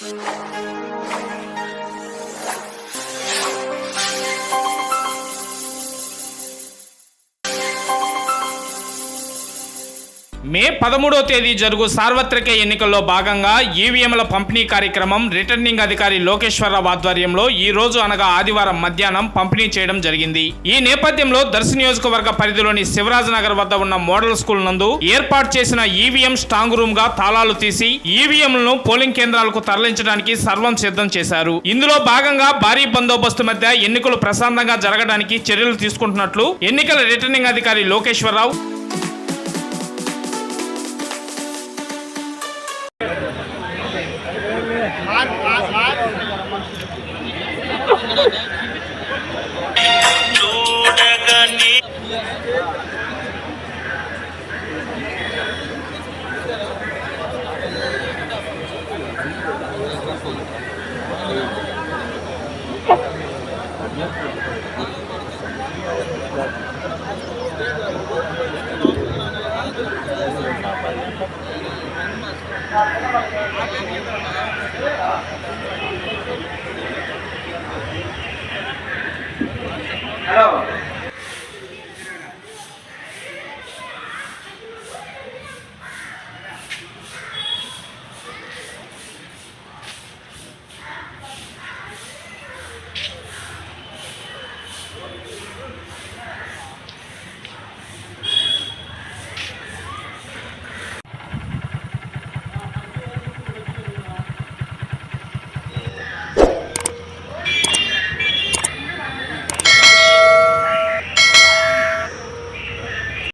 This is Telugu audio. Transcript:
うん。మే పదమూడో తేదీ జరుగు సార్వత్రిక ఎన్నికల్లో భాగంగా ఈవీఎంల పంపిణీ కార్యక్రమం రిటర్నింగ్ అధికారి లోకేశ్వరరావు ఆధ్వర్యంలో ఈ రోజు అనగా ఆదివారం మధ్యాహ్నం పంపిణీ చేయడం జరిగింది. ఈ నేపథ్యంలో దర్శి నియోజకవర్గ పరిధిలోని శివరాజ్ నగర్ వద్ద ఉన్న మోడల్ స్కూల్ నందు ఏర్పాటు చేసిన ఈవీఎం స్ట్రాంగ్ రూమ్గా తాళాలు తీసి ఈవీఎంలను పోలింగ్ కేంద్రాలకు తరలించడానికి సర్వం సిద్ధం చేశారు. ఇందులో భాగంగా భారీ బందోబస్తు మధ్య ఎన్నికలు ప్రశాంతంగా జరగడానికి చర్యలు తీసుకుంటున్నట్లు ఎన్నికల రిటర్నింగ్ అధికారి లోకేశ్వరరావు చూడగని